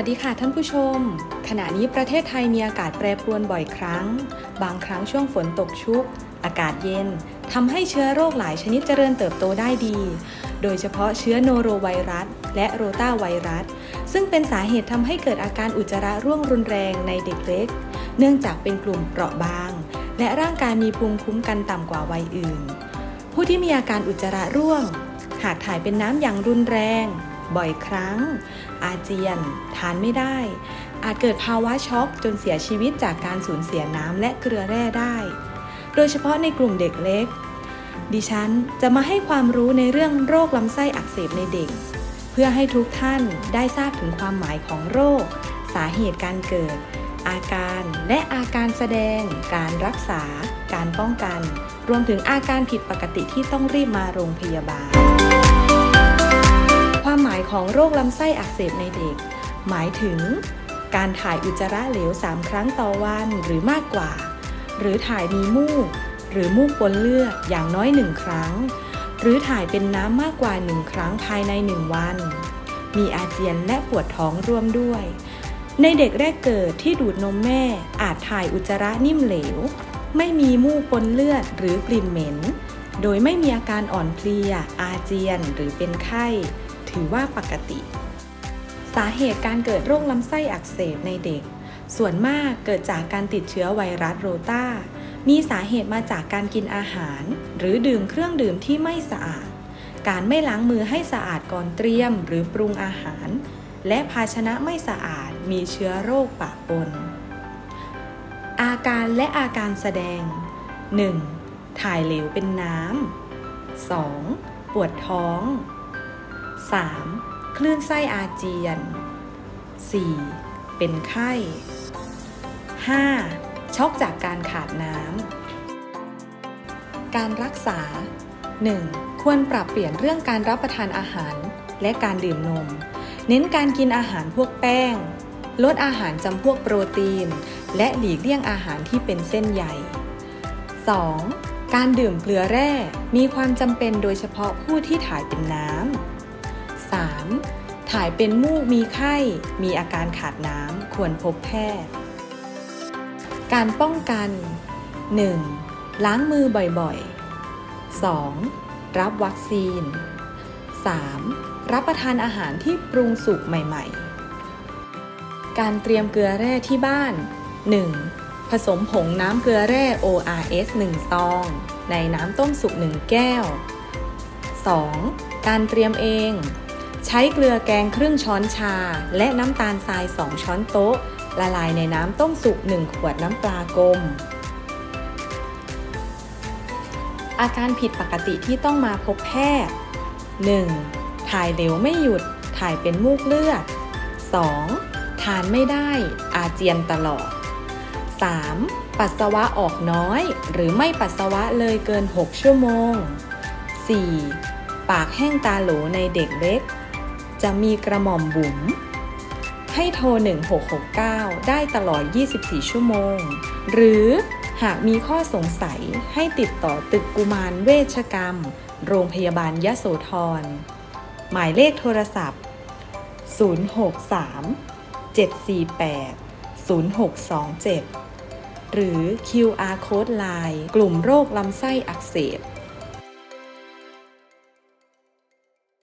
วัสดีค่ะท่านผู้ชม ขณะนี้ประเทศไทยมีอากาศแปรปรวนบ่อยครั้ง บางครั้งช่วงฝนตกชุก อากาศเย็นทำให้เชื้อโรคหลายชนิดเจริญเติบโตได้ดี โดยเฉพาะเชื้อโนโรไวรัส และโรตาไวรัส ซึ่งเป็นสาเหตุทำให้เกิดอาการอุจจาระร่วงรุนแรงในเด็กเล็ก เนื่องจากเป็นกลุ่มเปราะบาง และร่างกายมีภูมิคุ้มกันต่ำกว่าวัยอื่น ผู้ที่มีอาการอุจจาระร่วง หากถ่ายเป็นน้ำอย่างรุนแรง บ่อยครั้ง อาเจียน ทานไม่ได้ อาจเกิดภาวะช็อกจนเสียชีวิตจากการสูญเสียน้ำและเกลือแร่ได้ โดยเฉพาะในกลุ่มเด็กเล็ก ดิฉันจะมาให้ความรู้ในเรื่องโรคลำไส้อักเสบในเด็ก เพื่อให้ทุกท่านได้ทราบถึงความหมายของโรค สาเหตุการเกิด อาการและอาการแสดง การรักษา การป้องกัน รวมถึงอาการผิดปกติที่ต้องรีบมาโรงพยาบาล ความหมายของโรคลำไส้อักเสบในเด็ก หมายถึง การถ่ายอุจจาระเหลว 3 ครั้งต่อวันหรือมากกว่า หรือถ่ายมีมูก หรือมูกปนเลือดอย่างน้อย1ครั้ง หรือถ่ายเป็นน้ำมากกว่า1ครั้งภายใน1วัน มีอาเจียนและปวดท้องร่วมด้วย ในเด็กแรกเกิดที่ดูดนมแม่อาจถ่ายอุจจาระนิ่มเหลว ไม่มีมูกปนเลือดหรือกลิ่นเหม็นโดยไม่มีอาการอ่อนเพลีย อาเจียน หรือเป็นไข้ ถือว่าปกติ สาเหตุการเกิดโรคลำไส้อักเสบในเด็ก ส่วนมากเกิดจากการติดเชื้อไวรัสโรตามีสาเหตุมาจากการกินอาหาร หรือดื่มเครื่องดื่มที่ไม่สะอาด การไม่ล้างมือให้สะอาดก่อนเตรียมหรือปรุงอาหาร และภาชนะไม่สะอาดมีเชื้อโรคปะปน อาการและอาการแสดง 1. ถ่ายเหลวเป็นน้ำ 2. ปวดท้อง 3. คลื่นไส้อาเจียน 4. เป็นไข้ 5. ช็อกจากการขาดน้ำ การรักษา 1. ควรปรับเปลี่ยนเรื่องการรับประทานอาหารและการดื่มนม เน้นการกินอาหารพวกแป้ง ลดอาหารจำพวกโปรตีน และหลีกเลี่ยงอาหารที่เป็นเส้นใหญ่ 2. การดื่มเกลือแร่ มีความจำเป็นโดยเฉพาะผู้ที่ถ่ายเป็นน้ำ 3. ถ่ายเป็นมูกมีไข้ มีอาการขาดน้ำควรพบแพทย์ การป้องกัน 1. ล้างมือบ่อยๆ 2. รับวัคซีน 3. รับประทานอาหารที่ปรุงสุกใหม่ๆ การเตรียมเกลือแร่ที่บ้าน 1. ผสมผงน้ำเกลือแร่ ORS 1 ซอง ในน้ำต้มสุก 1 แก้ว 2. การเตรียมเอง ใช้เกลือแกงครึ่งช้อนชา และน้ำตาลทราย 2 ช้อนโต๊ะ ละลายในน้ำต้มสุก 1 ขวดน้ำปลากลม อาการผิดปกติที่ต้องมาพบแพทย์ 1. ถ่ายเหลวไม่หยุด ถ่ายเป็นมูกเลือด 2. ทานไม่ได้ อาเจียนตลอด 3. ปัสสาวะออกน้อย หรือไม่ปัสสาวะเลยเกิน 6 ชั่วโมง 4. ปากแห้งตาโหลในเด็กเล็ก จะมีกระหม่อมบุ๋มให้โทร 1669 ได้ตลอด 24 ชั่วโมง หรือหากมีข้อสงสัยให้ติดต่อตึกกุมารเวชกรรม โรงพยาบาลยะโสธร หมายเลขโทรศัพท์ 063 748 0627 หรือ QR Code Line กลุ่มโรคลำไส้อักเสบ